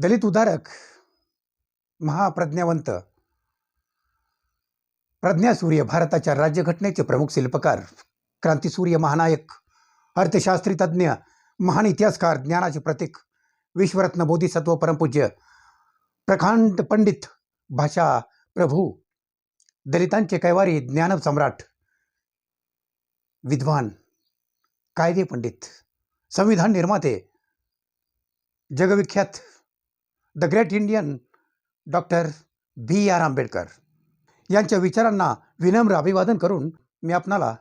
दलित उदारक महाप्रज्ञावंत प्रज्ञासूर्य भारताच्या राज्यघटनेचे प्रमुख शिल्पकार क्रांतीसूर्य महानायक अर्थशास्त्री तज्ज्ञ महान इतिहासकार ज्ञानाचे प्रतीक विश्वरत्न बोधिसत्व परमपूज्य प्रखांड पंडित भाषा प्रभू दलितांचे कैवारी ज्ञान सम्राट विद्वान कायदे पंडित संविधान निर्माते जगविख्यात the great Indian doctor B R Ambedkar. यांच्या विचारांना विनम्र अभिवादन करून मी आपणाला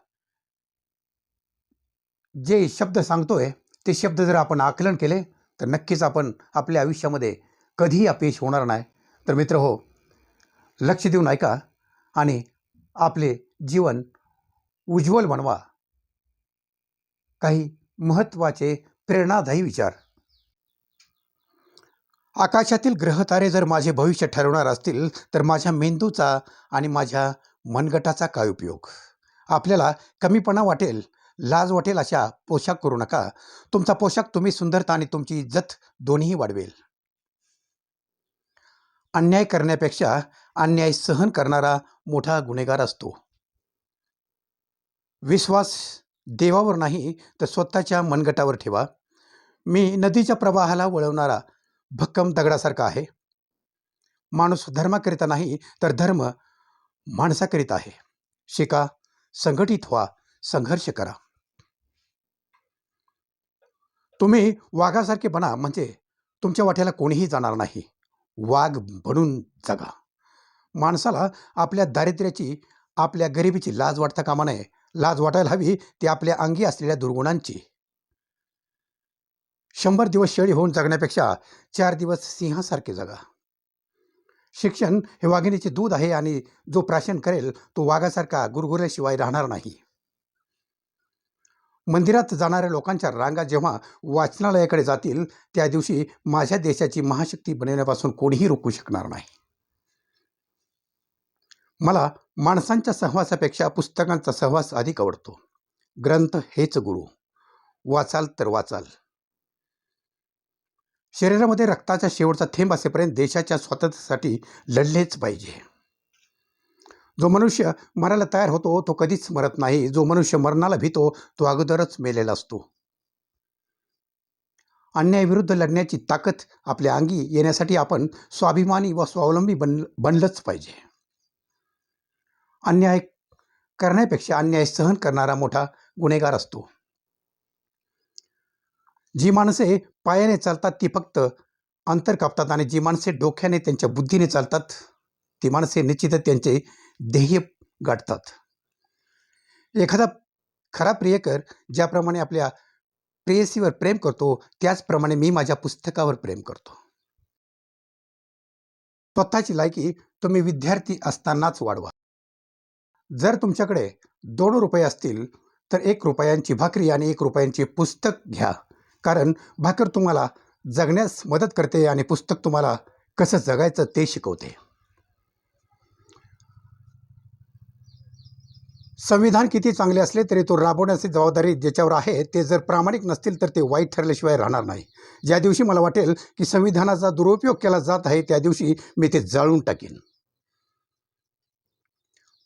जे शब्द सांगतोय ते शब्द जर आपण आकलन केले तर नक्कीच आपण आपल्या आयुष्यामध्ये कधीही अपयश होणार नाही. तर मित्र हो लक्ष देऊन ऐका आणि आपले जीवन उज्ज्वल बनवा. काही महत्त्वाचे प्रेरणादायी विचार. आकाशातील ग्रहतारे जर माझे भविष्य ठरवणार असतील तर माझ्या मेंदूचा आणि माझ्या मनगटाचा काय उपयोग? आपल्याला कमीपणा वाटेल लाज वाटेल अशा पोशाख करू नका. तुमचा पोशाख तुम्ही सुंदरता आणि तुमची इज्जत दोन्ही वाढवेल. अन्याय करण्यापेक्षा अन्याय सहन करणारा मोठा गुन्हेगार असतो. विश्वास देवावर नाही तर स्वतःच्या मनगटावर ठेवा. मी नदीच्या प्रवाहाला वळवणारा भक्कम दगडासारखा आहे. माणूस धर्माकरिता नाही तर धर्म माणसाकरिता आहे. शिका संघटित व्हा संघर्ष करा. तुम्ही वाघासारखे बना म्हणजे तुमच्या वाट्याला कोणीही जाणार नाही. वाघ बनून जगा. माणसाला आपल्या दारिद्र्याची आपल्या गरिबीची लाज वाटता कामा नये. लाज वाटायला हवी ती आपल्या अंगी असलेल्या दुर्गुणांची. शंभर दिवस शेळी होऊन जगण्यापेक्षा चार दिवस सिंहासारखे जगा. शिक्षण हे वाघिणीचे दूध आहे आणि जो प्राशन करेल तो वाघासारखा गुरगुरल्याशिवाय राहणार नाही. मंदिरात जाणाऱ्या लोकांच्या रांगा जेव्हा वाचनालयाकडे जातील त्या दिवशी माझ्या देशाची महाशक्ती बनवण्यापासून कोणीही रोखू शकणार नाही. मला माणसांच्या सहवासापेक्षा पुस्तकांचा सहवास अधिक आवडतो. ग्रंथ हेच गुरु. वाचाल तर वाचाल. शरीरामध्ये रक्ताचा शेवटचा थेंब असेपर्यंत देशाच्या स्वातंत्र्यासाठी लढलेच पाहिजे. जो मनुष्य मरायला तयार होतो तो कधीच मरत नाही. जो मनुष्य मरणाला भीतो तो अगोदरच मेलेला असतो. अन्यायाविरुद्ध लढण्याची ताकद आपल्या अंगी येण्यासाठी आपण स्वाभिमानी व स्वावलंबी बन बनलंच पाहिजे. अन्याय करण्यापेक्षा अन्याय सहन करणारा मोठा गुन्हेगार असतो. जी माणसे पायाने चालतात ती फक्त अंतर कापतात आणि जी माणसे डोक्याने त्यांच्या बुद्धीने चालतात ती माणसे निश्चितच त्यांचे ध्येय गाठतात. एखादा खरा प्रियकर ज्याप्रमाणे आपल्या प्रेयसीवर प्रेम करतो त्याचप्रमाणे मी माझ्या पुस्तकावर प्रेम करतो. स्वतःची लायकी तुम्ही विद्यार्थी असतानाच वाढवा. जर तुमच्याकडे दोन रुपये असतील तर एक रुपयांची भाकरी आणि एक रुपयांचे पुस्तक घ्या. कारण भाकर तुम्हाला जगण्यास मदत करते आणि पुस्तक तुम्हाला कसं जगायचं ते शिकवते. संविधान किती चांगले असले तरी तो राबवण्याची जबाबदारी ज्याच्यावर आहे ते जर प्रामाणिक नसतील तर ते वाईट ठरल्याशिवाय राहणार नाही. ज्या दिवशी मला वाटेल की संविधानाचा दुरुपयोग केला जात आहे त्या दिवशी मी ते जाळून टाकीन.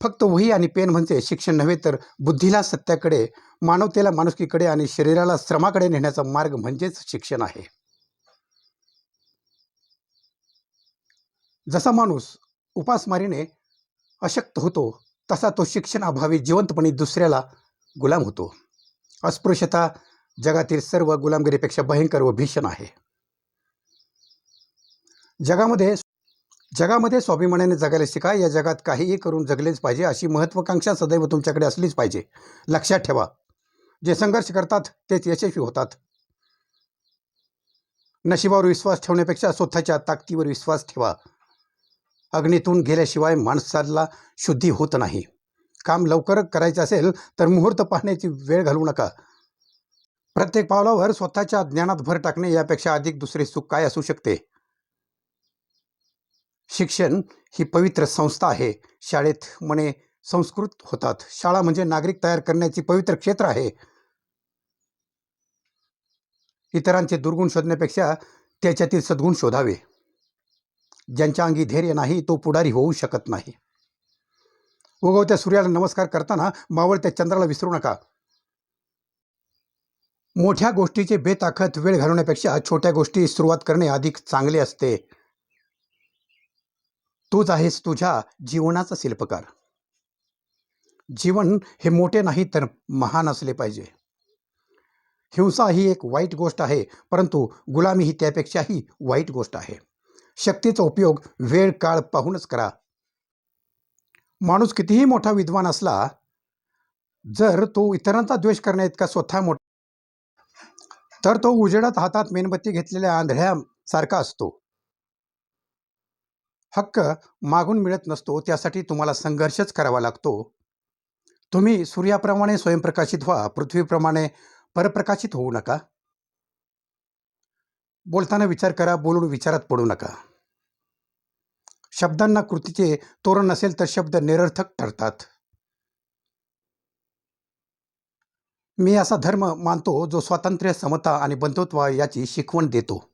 फक्त वही आणि पेन म्हणजे शिक्षण नव्हे तर बुद्धीला सत्याकडे मानवतेला माणुसकीकडे आणि शरीराला श्रमाकडे नेण्याचा मार्ग म्हणजेच शिक्षण आहे. जसा माणूस उपासमारीने अशक्त होतो तसा तो शिक्षण अभावी जिवंतपणे दुसऱ्याला गुलाम होतो. अस्पृश्यता जगातील सर्व गुलामगिरीपेक्षा भयंकर व भीषण आहे. जगामध्ये जगामध्ये स्वाभिमानाने जगायला शिका. या जगात काहीही करून जगलेच पाहिजे. अशी महत्त्वाकांक्षा सदैव तुमच्याकडे असलीच पाहिजे. लक्षात ठेवा. जे संघर्ष करतात तेच यशस्वी होतात. नशिबावर विश्वास ठेवण्यापेक्षा स्वतःच्या ताकदीवर विश्वास ठेवा. अग्नीतून गेल्याशिवाय माणसाला शुद्धी होत नाही. काम लवकर करायचं असेल तर मुहूर्त पाहण्याची वेळ घालवू नका. प्रत्येक पावलावर स्वतःच्या ज्ञानात भर टाकणे यापेक्षा अधिक दुसरे सुख काय असू शकते? शिक्षण ही पवित्र संस्था आहे. शाळेत म्हणे संस्कृत होतात. शाळा म्हणजे नागरिक तयार करण्याची पवित्र क्षेत्र आहे. इतरांचे दुर्गुण शोधण्यापेक्षा त्याच्यातील सद्गुण शोधावे. ज्यांच्या अंगी धैर्य नाही तो पुढारी होऊ शकत नाही. उगवत्या सूर्याला नमस्कार करताना मावळत्या चंद्राला विसरू नका. मोठ्या गोष्टीचे बेताकत वेळ घालवण्यापेक्षा छोट्या गोष्टी सुरुवात करणे अधिक चांगले असते. तूच आहेस तुझ्या जीवनाचा शिल्पकार. जीवन हे मोठे नाही तर महान असले पाहिजे. हिंसा ही एक वाईट गोष्ट आहे परंतु गुलामी ही त्यापेक्षाही वाईट गोष्ट आहे. शक्तीचा उपयोग वेळ काळ पाहूनच करा. माणूस कितीही मोठा विद्वान असला जर तो इतरांचा द्वेष करण्या इतका स्वतः मोठा तर तो उजेडात हातात मेणबत्ती घेतलेल्या आंधळ्यासारखा असतो. हक्क मागून मिळत नसतो त्यासाठी तुम्हाला संघर्षच करावा लागतो. तुम्ही सूर्याप्रमाणे स्वयंप्रकाशित व्हा पृथ्वीप्रमाणे परप्रकाशित होऊ नका. बोलताना विचार करा बोलून विचारात पडू नका. शब्दांना कृतीचे तोरण नसेल तर शब्द निरर्थक ठरतात. मी असा धर्म मानतो जो स्वातंत्र्य समता आणि बंधुत्व याची शिकवण देतो.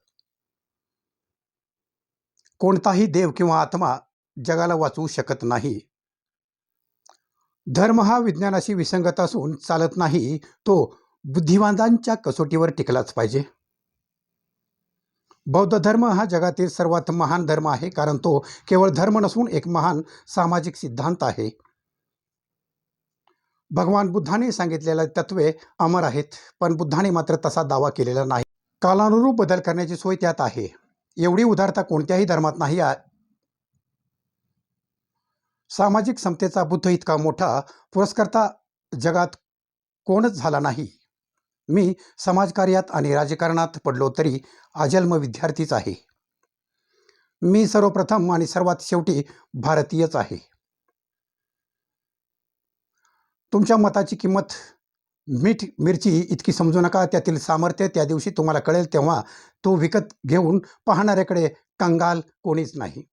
कोणताही देव किंवा आत्मा जगाला वाचवू शकत नाही. धर्म हा विज्ञानाशी विसंगत असून चालत नाही तो बुद्धिवादांच्या कसोटीवर टिकलाच पाहिजे. बौद्ध धर्म हा जगातील सर्वात महान धर्म आहे कारण तो केवळ धर्म नसून एक महान सामाजिक सिद्धांत आहे. भगवान बुद्धाने सांगितलेले तत्वे अमर आहेत पण बुद्धाने मात्र तसा दावा केलेला नाही. कालानुरूप बदल करण्याची सोय त्यात आहे. एवढी उदारता कोणत्याही धर्मात नाही आहे सामाजिक समतेचा बुद्ध इतका मोठा पुरस्कर्ता जगात कोणच झाला नाही. मी समाजकार्यात आणि राजकारणात पडलो तरी अजन्म विद्यार्थीच आहे. मी सर्वप्रथम आणि सर्वात शेवटी भारतीयच आहे. तुमच्या मताची किंमत मीठ मिरची इतकी समजू नका त्यातील सामर्थ्य त्या दिवशी तुम्हाला कळेल तेव्हा तो विकत घेऊन पाहणाऱ्याकडे कंगाल कोणीच नाही.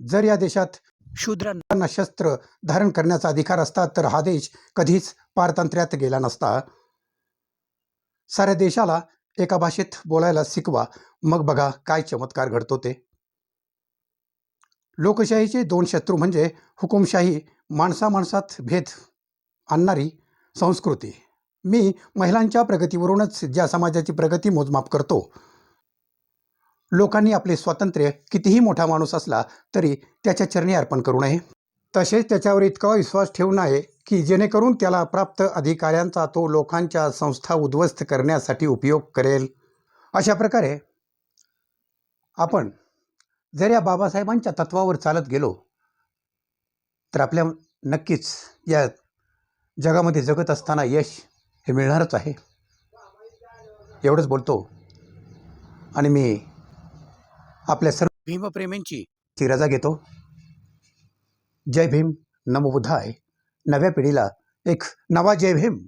जर या देशात शूद्रांना शस्त्र धारण करण्याचा अधिकार असता तर हा देश कधीच पारतंत्र्यात गेला नसता. साऱ्या देशाला एका भाषेत बोलायला शिकवा मग बघा काय चमत्कार घडतो ते. लोकशाहीचे दोन शत्रू म्हणजे हुकुमशाही माणसा माणसात भेद आणणारी संस्कृती. मी महिलांच्या प्रगतीवरूनच ज्या समाजाची प्रगती मोजमाप करतो. लोकांनी आपले स्वातंत्र्य कितीही मोठा माणूस असला तरी त्याच्या चरणी अर्पण करू नये. तसेच त्याच्यावर इतका विश्वास ठेवू नये की जेणेकरून त्याला प्राप्त अधिकाऱ्यांचा तो लोकांच्या संस्था उद्ध्वस्त करण्यासाठी उपयोग करेल. अशा प्रकारे आपण जर या बाबासाहेबांच्या तत्वावर चालत गेलो तर आपल्या नक्कीच या जगामध्ये जगत असताना यश हे मिळणारच आहे. एवढंच बोलतो. आणि मी आपल्या सर्व भीमप्रेमींची ती रजा घेतो. जय भीम. नमो बुद्धाय. नव्या पिढीला एक नवा जय भीम.